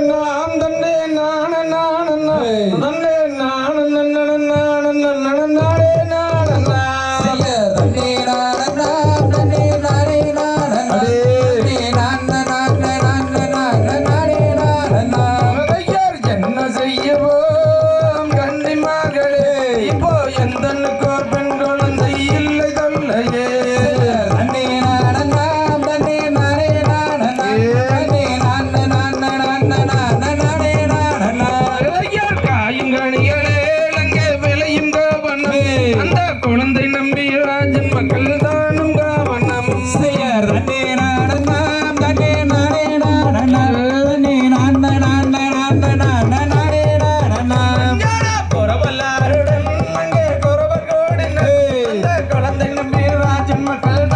நான் தண்டே நான நான நான தண்டே நான நான நான mal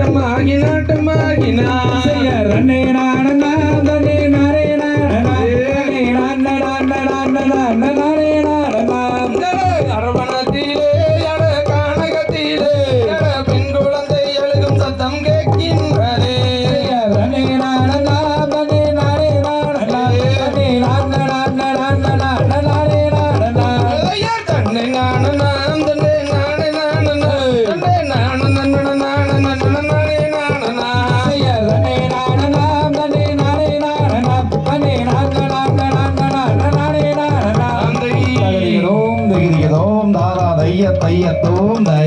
ஆட்டமாகி நாட்டமாகினா ரன்னே நாடனா தனே நாரே அரவணத்திலே அட கானகத்திலே பின் குழந்தை எழுகும் சத்தம் கேட்கின்றன aí é à tona.